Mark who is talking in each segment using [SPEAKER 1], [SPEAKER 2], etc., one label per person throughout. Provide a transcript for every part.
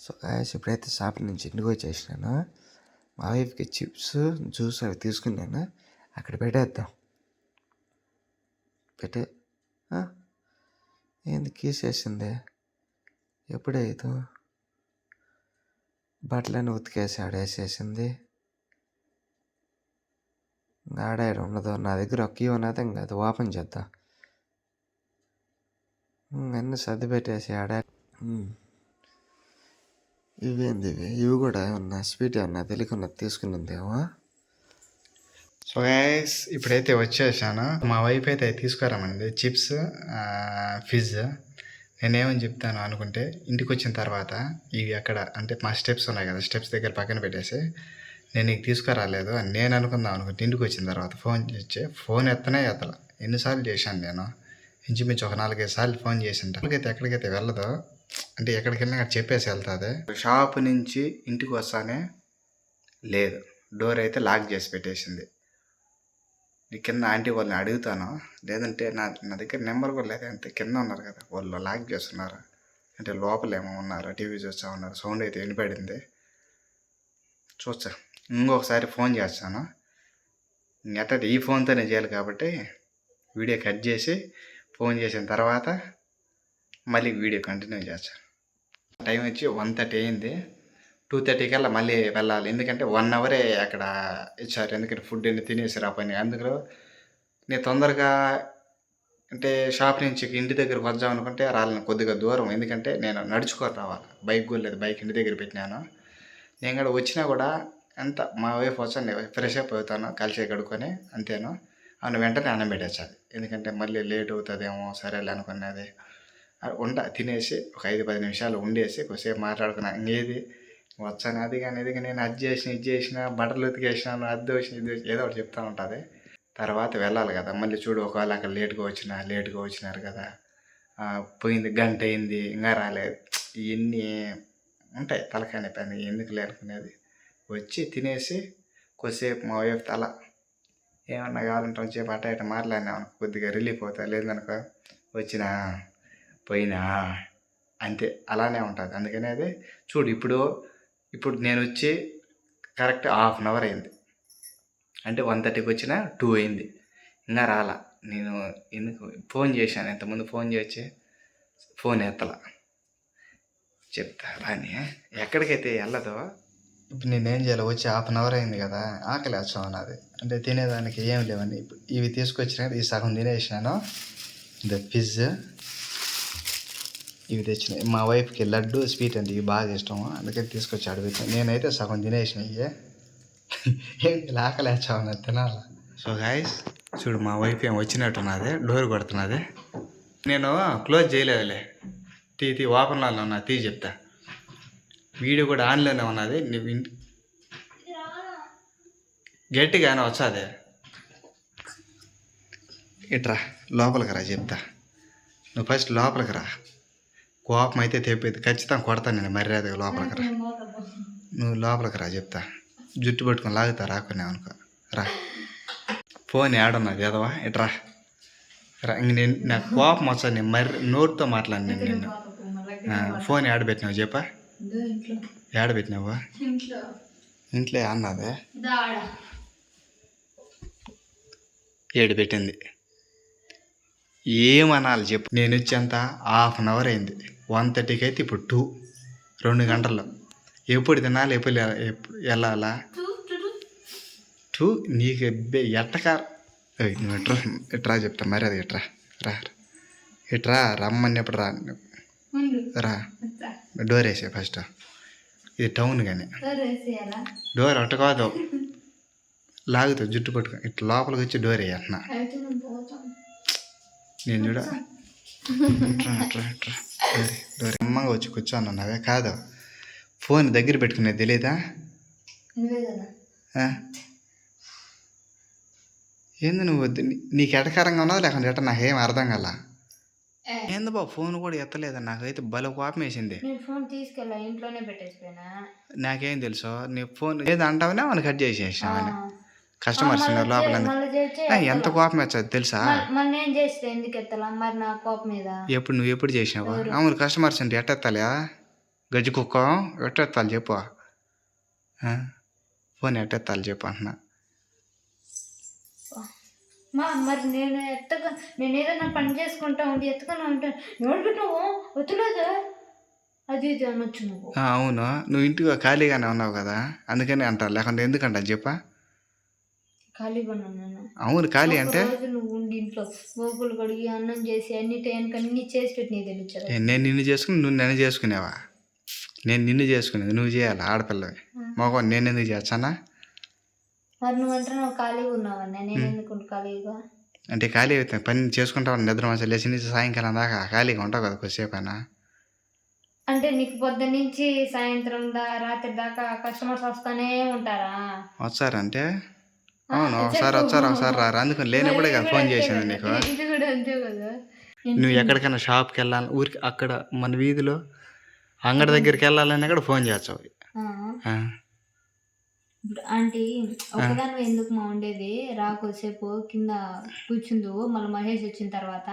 [SPEAKER 1] So guys ఇప్పుడైతే shop నుంచి ఇంటికి వచ్చేసినాను మా వైఫ్కి చిప్స్ జ్యూస్ అవి తీసుకున్నాను అక్కడ పెట్టేద్దాం. పెట్టే ఏంది కీసేసింది? ఎప్పుడే ఇది? బట్టలన్నీ ఉతికేసి ఆడేసేసింది ఇంకా ఉండదు నా దగ్గర ఒక ఉన్నది ఇంకా అది ఓపెన్ చేద్దాం. అన్నీ సర్ది పెట్టేసి ఆడా ఇవేంది ఇవి? ఇవి కూడా ఏమన్నా స్వీట్ ఏమన్నా తెలియకుండా తీసుకున్నదేమో
[SPEAKER 2] సో గైస్ ఇప్పుడైతే వచ్చేసాను. మా వైఫ్ అయితే తీసుకురామండి చిప్స్ ఫిజ్ నేనేమని చెప్తాను అనుకుంటే ఇంటికి వచ్చిన తర్వాత ఇవి అక్కడ అంటే మా స్టెప్స్ ఉన్నాయి కదా స్టెప్స్ దగ్గర పక్కన పెట్టేసి నేను నీకు తీసుకురాలేదు అని నేను అనుకుందాం అనుకుంటే ఇంటికి వచ్చిన తర్వాత ఫోన్ చేసి ఫోన్ ఎత్తనే ఎత్తల. ఎన్నిసార్లు చేశాను నేను? ఇంచుమించు ఒక నాలుగైదు సార్లు ఫోన్ చేసింట. ఎక్కడికైతే ఎక్కడికైతే వెళ్ళదో అంటే ఎక్కడికి వెళ్ళినా అక్కడ చెప్పేసి వెళ్తుంది? షాప్ నుంచి ఇంటికి వస్తానే లేదు. డోర్ అయితే లాక్ చేసి పెట్టేసింది. నీ కింద ఆంటీ వాళ్ళని అడుగుతాను. లేదంటే నా నా దగ్గర నెంబర్ కూడా లేదు. అంటే కింద ఉన్నారు కదా. వాళ్ళు లాక్ చేస్తున్నారు. అంటే లోపల ఏమో ఉన్నారు. టీవీ చూస్తూ ఉన్నారు. సౌండ్ అయితే వినిపడింది. చూస్తా. ఇంకొకసారి ఫోన్ చేస్తాను. ఎట్ట ఈ ఫోన్తోనే చేయాలి కాబట్టి వీడియో కట్ చేసి ఫోన్ చేసిన తర్వాత మళ్ళీ వీడియో కంటిన్యూ చేస్తాను టైం వచ్చి వన్ థర్టీ అయింది. టూ థర్టీ కల్లా మళ్ళీ వెళ్ళాలి. ఎందుకంటే వన్ అవరే అక్కడ ఇచ్చారు. ఎందుకంటే ఫుడ్ అన్ని తినేసి రా పని నేను తొందరగా అంటే షాప్ నుంచి ఇంటి దగ్గరకు వద్దాం అనుకుంటే రాలేను. కొద్దిగా దూరం. ఎందుకంటే నేను నడుచుకొని రావాలి. బైక్ కూడా లేదు. బైక్ ఇంటి దగ్గర పెట్టినాను. నేను కూడా వచ్చినా కూడా అంత మా వైఫ్ వచ్చాను ఫ్రెష్ అప్ అవుతాను. కలిసి కడుక్కొని అంతేను. అవును వెంటనే అన్నం పెట్టేసాలి ఎందుకంటే మళ్ళీ లేట్ అవుతుందేమో సరేలే అనుకున్నది. ఆ ఉండ తినేసి ఒక ఐదు పది నిమిషాలు ఉండేసి కొద్దిసేపు మాట్లాడుకున్నా. ఇంకేది? వచ్చాను. అది కానీ ఇది కానీ నేను అది చేసిన ఇది చేసిన బట్టలు ఉతికేసినాను అది వచ్చిన ఇది ఏదో ఒకటి చెప్తా ఉంటుంది. తర్వాత వెళ్ళాలి కదా. మళ్ళీ చూడు ఒకవేళ అక్కడ లేట్గా వచ్చిన లేట్గా వచ్చినారు కదా. పోయింది గంట అయింది ఇంకా రాలేదు. ఇవన్నీ ఉంటాయి. తలకాయ పని ఎందుకు లేనుకునేది? వచ్చి తినేసి కొద్దిసేపు మా వైఫ్ తల ఏమన్నా కావాలంటే వచ్చి అట్ట ఇట మాట్లాడినా కొద్దిగా రిలీఫ్ అవుతా. లేదనుకో వచ్చినా. పోయినా అంతే అలానే ఉంటుంది. అందుకని అది చూడు ఇప్పుడు ఇప్పుడు నేను వచ్చి కరెక్ట్ హాఫ్ అన్ అవర్ అయింది. అంటే వన్ థర్టీకి వచ్చిన టూ అయింది. ఇంకా రాలా. నేను ఎందుకు ఫోన్ చేశాను. ఇంతకుముందు ఫోన్ చేసి ఫోన్ ఎత్తల. చెప్తా రాని. ఎక్కడికైతే వెళ్ళదో ఇప్పుడు నేనేం చేయాలి? వచ్చి హాఫ్ అన్ అవర్ అయింది కదా ఆకలి వచ్చాం అన్నది. అంటే తినేదానికి ఏం లేవని. ఇప్పుడు ఇవి తీసుకొచ్చిన ఈ సగం తినేసినాను. The pizza. ఇవి తెచ్చినాయి మా వైఫ్కి లడ్డు స్వీట్ అంటే ఇవి బాగా ఇష్టము. అందుకని తీసుకొచ్చి అడుగుతాను నేనైతే సగం తినేసిన ఇవే. ఏంటి ఆకలేచావు తినాలా. సో గాయస్ చూడు మా వైఫ్ ఏం వచ్చినట్టున్నది డోర్ కొడుతున్నది. నేను క్లోజ్ చేయలేదులే. తీ తీ ఓపెన్లో ఉన్నా తీ చెప్తా. వీడియో కూడా ఆన్లోనే ఉన్నది. నువ్వు గట్టిగానే వచ్చాదే? ఇట్రా లోపలికి రా చెప్తా. నువ్వు ఫస్ట్ లోపలికి రా. కోపం అయితే తెప్పేది. ఖచ్చితంగా కొడతాను నేను మర్యాదగా లోపలికి రా. నువ్వు లోపలికి రా చెప్తా. జుట్టు పట్టుకొని లాగుతా రాకునే అనుకో రా. ఫోన్ ఏడున్నది ఎదవా ఇట్రా రా. ఇంక నేను నాకు కోపం వచ్చా నేను మర్రి నోటితో మాట్లాడి నేను నిన్ను. ఫోన్ ఏడబెట్టినావు చెప్పా. ఏడబెట్టినావా? ఇంట్లో అన్నదే. ఏడు పెట్టింది ఏమనాలి చెప్పు. నేను వచ్చేంత హాఫ్ అన్ అవర్ అయింది. వన్ థర్టీకి అయితే ఇప్పుడు టూ రెండు గంటల్లో. ఎప్పుడు తినాలి ఎప్పుడు వెళ్ళాలా? టూ నీకు ఎట్టకార నువ్వు ఎట్రా ఎట్రా చెప్తా మరి అది ఎట్రా? రా ఎట్రా రమ్మన్నప్పుడు రా? రా. డోర్ వేసే ఫస్ట్. ఇది టౌన్ కానీ. డోర్ అట్ట కాదు. లాగుతావు జుట్టు పట్టుకో. ఇట్లా లోపలికి వచ్చి డోర్ వేయట్నా నేను చూడ. ఇట్రా, ఇట్రా, ఇట్రా. అమ్మగా వచ్చి కూర్చోను నావే కాదు. ఫోన్ దగ్గర పెట్టుకునేది తెలియదా ఆ? ఏంది నువ్వు? నీకు ఎటకారంగా ఉన్నది? లేకుంటే ఎట్ట నాకేం అర్థం కల? ఏంది బాబు ఫోన్ కూడా ఎత్తలేదు? నాకైతే బల కోపం వేసింది.
[SPEAKER 3] నేను ఫోన్ తీసుకెళ్ళా ఇంట్లోనే పెట్టేసిపోయినా.
[SPEAKER 2] నాకేం తెలుసు? నీ ఫోన్ ఏది అంటావనే? మనం కట్ చేసేసామని కస్టమర్స్ ఉన్నారు లోపల ఎంత కోపం వచ్చేది తెలుసా?
[SPEAKER 3] మరి నేను చేస్తే ఎందుకు ఎత్తలా? మరి నా కోపం మీద.
[SPEAKER 2] ఎప్పుడు నువ్వు ఎప్పుడు చేసినావు? అవును కస్టమర్స్ అంటే ఎట్టెత్తాలి? గజ్జి కుక్క ఎట్టెత్తాలి చెప్పు? ఫోన్ ఎట్టెత్తాలి చెప్పు అంటున్నా.
[SPEAKER 3] మా మరి నేను ఎత్తక నేను ఏదైనా పని చేసుకుంటా ఉండి ఎత్తుకొని ఉంటాను ఎవరికి నువ్వు వద్దులేదు. అది ఇది అనొచ్చు నువ్వు.
[SPEAKER 2] ఆ, అవును. నువ్వు ఇంటిగా ఖాళీగానే ఉన్నావు కదా అందుకని అంటారు. లేకుంటే ఎందుకంటా చెప్పా.
[SPEAKER 3] ఖాళీగా ఉన్నాను నేను.
[SPEAKER 2] అవును ఖాళీ అంటే?
[SPEAKER 3] నువ్వు ఉండి ఇంట్లో కడిగి అన్నం చేసి అన్ని టైంకి అన్ని చేసి పెట్టి
[SPEAKER 2] నేను నిన్ను చేసుకుని నువ్వు నన్ను చేసుకునేవా? నేను నిన్ను చేసుకునేది నువ్వు చేయాలి ఆడపిల్లవి? మగ నేను ఎందుకు చేస్తానా?
[SPEAKER 3] మరి నువ్వు ఖాళీగా ఉన్నావన్నా నేను ఎందుకు ఖాళీగా?
[SPEAKER 2] అంటే ఖాళీ అయితే పని చేసుకుంటావు? నిద్ర మంచి లేచి నుంచి సాయంకాలం దాకా ఖాళీగా ఉంటావు కదా కొద్దిసేపు అయినా?
[SPEAKER 3] అంటే నీకు పొద్దున్న నుంచి సాయంత్రం దా రాత్రి దాకా కస్టమర్స్ వస్తానే ఉంటారా?
[SPEAKER 2] వచ్చారంటే అవును ఒకసారి వచ్చారు ఒకసారి రారు. అందుకని లేనప్పుడే కదా ఫోన్ చేసింది నీకు. నువ్వు ఎక్కడికైనా షాప్కి వెళ్ళాలి ఊరికి అక్కడ మన వీధిలో అంగడి దగ్గరికి వెళ్ళాలని కూడా ఫోన్ చేస్తావు.
[SPEAKER 3] ఆంటీ ఒకదాని ఎందుకు మా ఉండేది? రా కొద్దిసేపు కింద కూర్చుందు మళ్ళీ మహేష్ వచ్చిన తర్వాత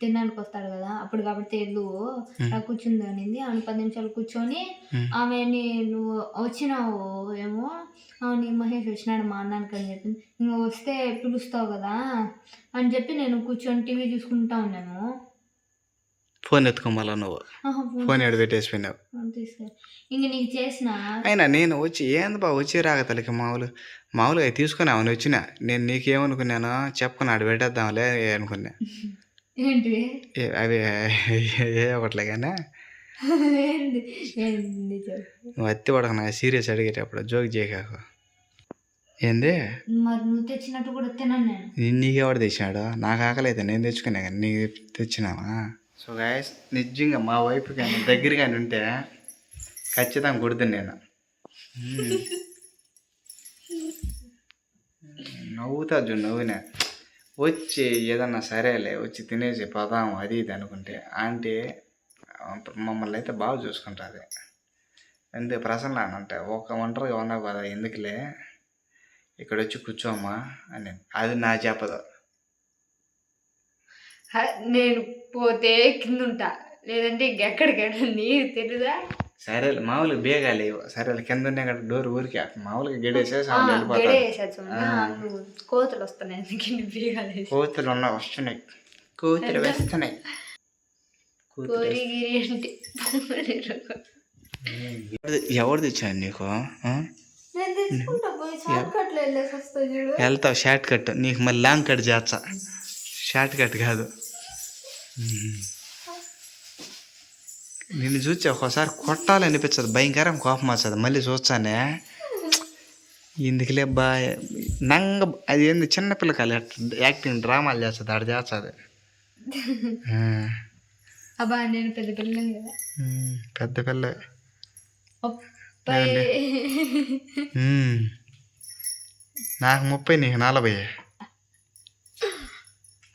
[SPEAKER 3] తినడానికి వస్తాడు కదా అప్పుడు కాబట్టి వెళ్ళు రా కూర్చుంది అనింది. ఆమె పది నిమిషాలు కూర్చొని. ఆమెని నువ్వు వచ్చినావు ఏమో? అవును మహేష్ వచ్చినాడు మా అన్నానికి అని చెప్పింది. ఇంకా వస్తే పిలుస్తావు కదా అని చెప్పి నేను కూర్చొని టీవీ చూసుకుంటా ఉన్నాను.
[SPEAKER 2] ఫోన్ ఎత్తుకోమలా నువ్వు.
[SPEAKER 3] ఫోన్
[SPEAKER 2] ఎడ పెట్టేసిపోయినావు?
[SPEAKER 3] తీసుకో ఇంక నీకు చేసిన?
[SPEAKER 2] అయినా నేను వచ్చి ఏంది బా వచ్చి రాక తల్లికి మామూలు మామూలుగా తీసుకుని అవును వచ్చిన. నేను నీకేమనుకున్నాను చెప్పుకుని ఆడు పెట్టేద్దాంలే అనుకున్నా. అవి ఏ ఒకట్లే కానీ. నువ్వు అత్తి పడక నాకు సీరియస్ అడిగేటప్పుడు జోక్ చేయకాకు ఏంది?
[SPEAKER 3] మరి నువ్వు తెచ్చినట్టు కూడా తినను నేను.
[SPEAKER 2] నీ- నీకెవడు తెచ్చినాడు? నాకు ఆకలి అయితే నేను తెచ్చుకున్నా కానీ నీకు తెచ్చినావా? సో గాయస్ నిజంగా మా వైపు కానీ దగ్గర కానీ ఉంటే ఖచ్చితంగా కుడుతుంది నేను. మ్మ్. నవ్వుతా చూ నవ్వునే. వచ్చి ఏదన్నా సరేలే వచ్చి తినేసి పోదాం అది ఇది అనుకుంటే ఆంటీ మమ్మల్ని అయితే బాగా చూసుకుంటుంది. అంతే ప్రసన్న అని అంటే ఒక ఒంటరిగా ఉన్నావు కదా ఎందుకులే? ఇక్కడ వచ్చి కూర్చోమ్మా అని. అది నా చెప్పదు.
[SPEAKER 3] నేను పోతే కింద ఉంటా లేదంటే ఇంకెక్కడికి వెళ్ళండి తెలీదా?
[SPEAKER 2] సరే మామూలుగా బేగా లేవు. సరే కింద ఉన్నాయి కదా డోర్ ఊరికి మామూలుగా గడేసేసి
[SPEAKER 3] కోతులు వస్తున్నాయి.
[SPEAKER 2] కోతులు ఉన్నా వస్తున్నాయి. కోతులు వస్తున్నాయి. ఎవరు తెచ్చాను నీకు? వెళ్తావు షార్ట్ కట్ నీకు మళ్ళీ లాంగ్ కట్ చేస్తా. షార్ట్ కట్ కాదు. ఉమ్. నిన్ను చూసి ఒక్కోసారి కొట్టాలనిపించదు భయంకరం కోపం వస్తుంది. మళ్ళీ చూస్తానే ఎందుకులే బా నంగ అది ఏంది చిన్నపిల్లకాయలు యాక్టింగ్ డ్రామాలు చేస్తుంది ఆడ చేస్తుంది.
[SPEAKER 3] అబ్బా నేను పెద్ద కదా.
[SPEAKER 2] ఉమ్, పెద్ద పిల్ల. నాకు ముప్పై నీకు నలభై.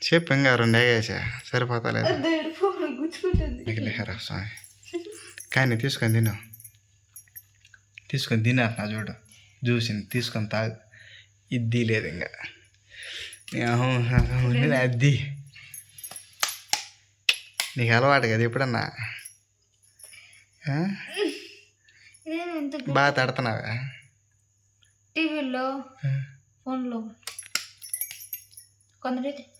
[SPEAKER 2] చెప్పు ఇంకా రెండు ఎగేసా సరిపోతలేదు? స్వామి? కానీ తీసుకొని తిను. తీసుకొని తిన్నారు నా చూడు చూసింది తీసుకొని తాగు. ఇద్ది లేదు ఇంకా. అద్ది నీకు అలవాటు కదా ఎప్పుడన్నా? బాగా తడుతున్నావా?
[SPEAKER 3] టీవీలో ఫోన్లో. కొందరైతే. అంటారు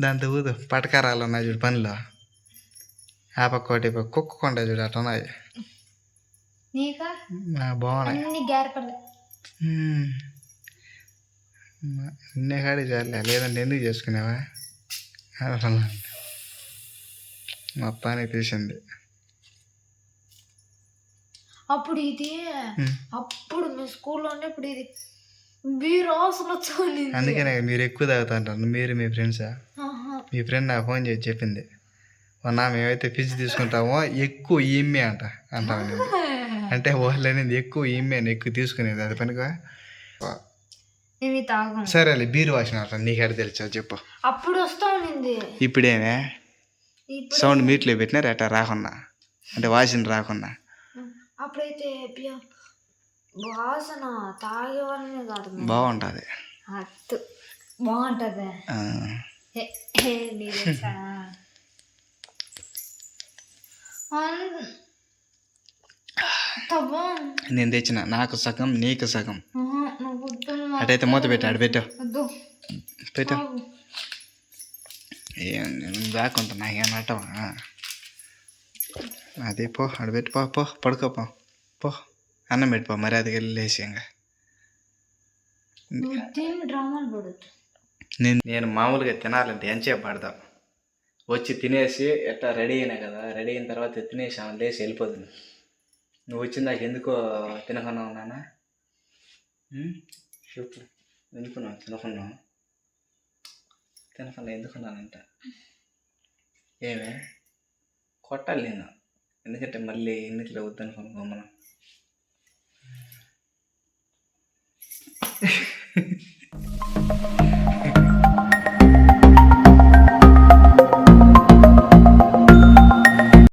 [SPEAKER 2] దాంతో ఊదు పటకారాలు ఉన్నాయి చూడు పనిలో. ఆ పక్క ఒకటి కొండ చూడు అట్లా ఉన్నాయి. బాగున్నాయి. కాడి చాలే లేదంటే ఎందుకు చేసుకునేవా? మొత్తానికి తీసింది
[SPEAKER 3] అప్పుడు ఇది. అప్పుడు మేము స్కూల్లో ఉన్నప్పుడు ఇది
[SPEAKER 2] అందుకనే మీరు ఎక్కువ తాగుతా అంటారు మీరు మీ ఫ్రెండ్సా మీ ఫ్రెండ్ నాకు ఫోన్ చేసి చెప్పింది. మొన్న మేమైతే ఫిజ్ తీసుకుంటామో ఎక్కువ ఈమ్మే అంట అంటాం అంటే వాళ్ళు అనేది ఎక్కువ ఈమ్మే ఎక్కువ తీసుకునేది. అది పనిగా సరేలే బీరు వాసన అంట నీకు ఎడ తెలుసా చెప్పు.
[SPEAKER 3] అప్పుడు వస్తా ఉన్నింది
[SPEAKER 2] ఇప్పుడేమే?
[SPEAKER 3] ఇప్పుడు.
[SPEAKER 2] సౌండ్ మీట్లో పెట్టినారు అట్లా రాకున్నా. అంటే వాసన రాకున్నా.
[SPEAKER 3] అప్పుడైతే వాసన తాగేవాళ్ళనే కాదు.
[SPEAKER 2] బాగుంటుంది.
[SPEAKER 3] అత్తు. బాగుంటది.
[SPEAKER 2] నేను తెచ్చిన. నాకు సగం నీకు సగం. అటైతే మూత పెట్టు ఆడ పెట్టు.
[SPEAKER 3] వద్దు.
[SPEAKER 2] పెట్టు. బ్యాక్ ఉంటా నాకేం నట్టవా అదే పో పెట్టు పో పో పడుకో పో పో. అన్నం పెట్టుపో మరి అది లేచి ఇంకా. నేను నేను మామూలుగా తినాలంటే ఎంచేపు పడతావు వచ్చి తినేసి ఎట్లా రెడీ అయినా కదా రెడీ అయిన తర్వాత తినేసి ఆమె లేచి వెళ్ళిపోతుంది. నువ్వు వచ్చిన దాకా ఎందుకో తినకుండా ఉన్నానా? చెప్పు. ఎందుకున్నావు తినకున్నావు తినకుండా ఎందుకున్నానంట? ఏమే? కొట్టాలి నేను ఎందుకంటే మళ్ళీ ఎందుకు వద్దనుకోను గమ్మనం